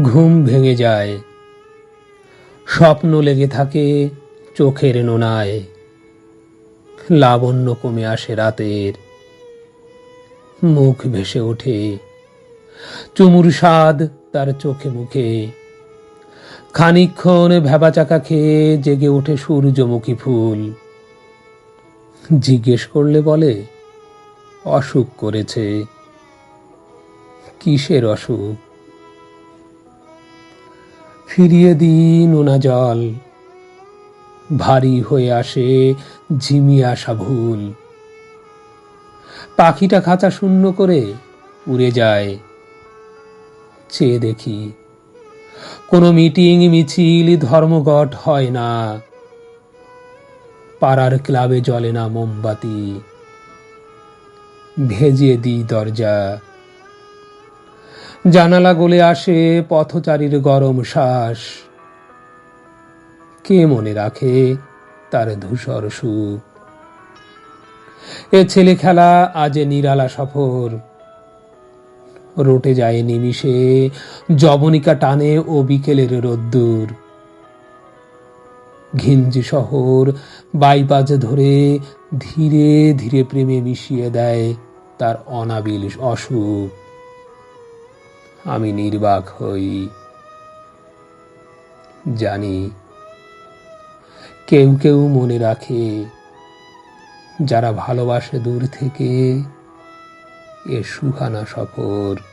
ঘুম ভেঙে যায়। স্বপ্ন লেগে থাকে চোখের নোনায়। লাবণ্য কমে আসে রাতের। মুখ ভেসে ওঠে। চুমুর স্বাদ তার চোখে মুখে। খানিক্ষণ ভেবাচাকা খেয়ে জেগে ওঠে সূর্যমুখী ফুল। জিজ্ঞেস করলে বলে, অসুখ করেছে। কিসের অসুখ? ফিরিয়ে দিই নোনা জল। ভারী হয়ে আসে ঝিমিয়ে আসা ভুল। পাখিটা খাঁচা শূন্য করে উড়ে যায়। চেয়ে দেখি, কোনো মিটিং মিছিল ধর্মঘট হয় না। পাড়ার ক্লাবে জ্বলে না মোমবাতি। ভেজিয়ে দিই দরজা। জানালা গলে আসে পথচারীর গরম শ্বাস। কে মনে রাখে তার ধূসর সুখ? এ ছেলে খেলা আজ নিরালা সফর। রোটে যায় নিমিষে জবনিকা টানে ও বিকেলের রোদ্দুর। ঘিঞ্জি শহর বাইপাজ ধরে ধীরে ধীরে প্রেমে মিশিয়ে দেয় তার অনাবিল অসুখ। আমি নির্বাক হই। জানি কেউ কেউ মনে রাখে, যারা ভালোবাসে দূর থেকে, এ সুখানা সফর।